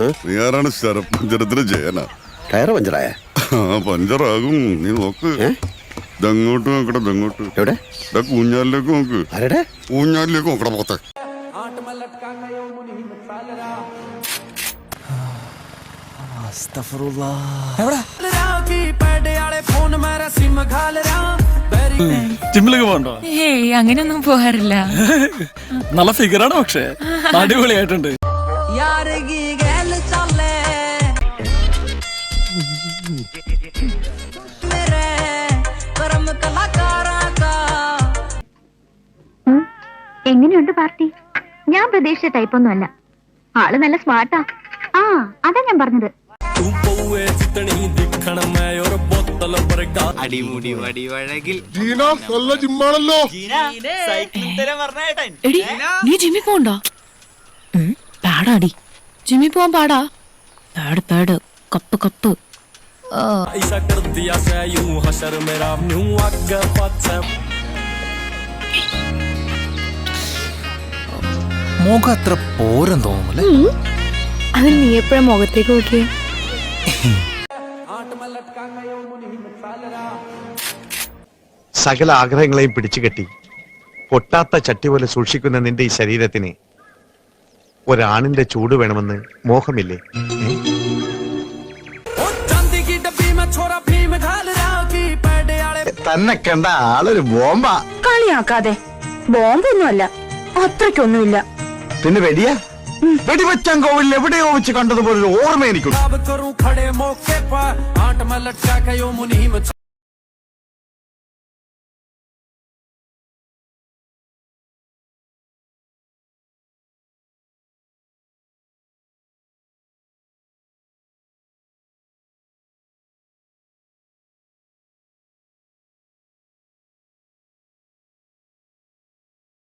നീ ആരാണ് ശരപഞ്ചരത്തിന് ജയന. ടയർ പഞ്ചറായ? പഞ്ചറാകും. നീ നോക്ക്. ഇതങ്ങോട്ട് നോക്കട ഇതങ്ങോട്ട്. എവിടെ? ഊഞ്ഞാലിലേക്ക് നോക്ക്. ആരുടെ? ഊഞ്ഞാലിലേക്ക് നോക്കട്ടെ പോത്തെ. ജിമ്മിലൊക്കെ പോകണ്ടോ? ഏയ് അങ്ങനെയൊന്നും പോകാറില്ല. നല്ല ഫിഗറാണ് പക്ഷേ. അടിപൊളിയായിട്ടുണ്ട്. എങ്ങനെയുണ്ട് പാർട്ടി? ഞാൻ പ്രതീക്ഷിച്ച ടൈപ്പൊന്നും അല്ല. ആൾ നല്ല സ്മാർട്ടാ ആ അതാ ഞാൻ പറഞ്ഞത്. അടിമുടി വടിവഴകിൽ എടി നീ ജിമ്മിൽ പോണ്ടോ പാടാടി. ജിമ്മിൽ പോവാൻ പാടാ. പാട് പാട് കപ്പ് കപ്പ് മുഖം അത്ര പോരം തോന്നുമല്ലേ അത് നീ എപ്പോഴും മുഖത്തേക്ക് നോക്കിയേ? സകല ആഗ്രഹങ്ങളെയും പിടിച്ചുകെട്ടി പൊട്ടാത്ത ചട്ടി പോലെ സൂക്ഷിക്കുന്ന നിന്റെ ഈ ശരീരത്തിന് ഒരാണിന്റെ ചൂട് വേണമെന്ന് മോഹമില്ലേ? ഏ? തന്നെ കണ്ട ആളൊരു ബോംബ. കളിയാക്കാതെ. ബോംബൊന്നുമല്ല അത്രയ്ക്കൊന്നുമില്ല. പിന്നെ വെടിയാ? വെടിവെച്ചാൻ കോവിൽ എവിടെയോ വെച്ച് കണ്ടതുപോലെ ഒരു ഓർമ്മ എനിക്കുണ്ട്.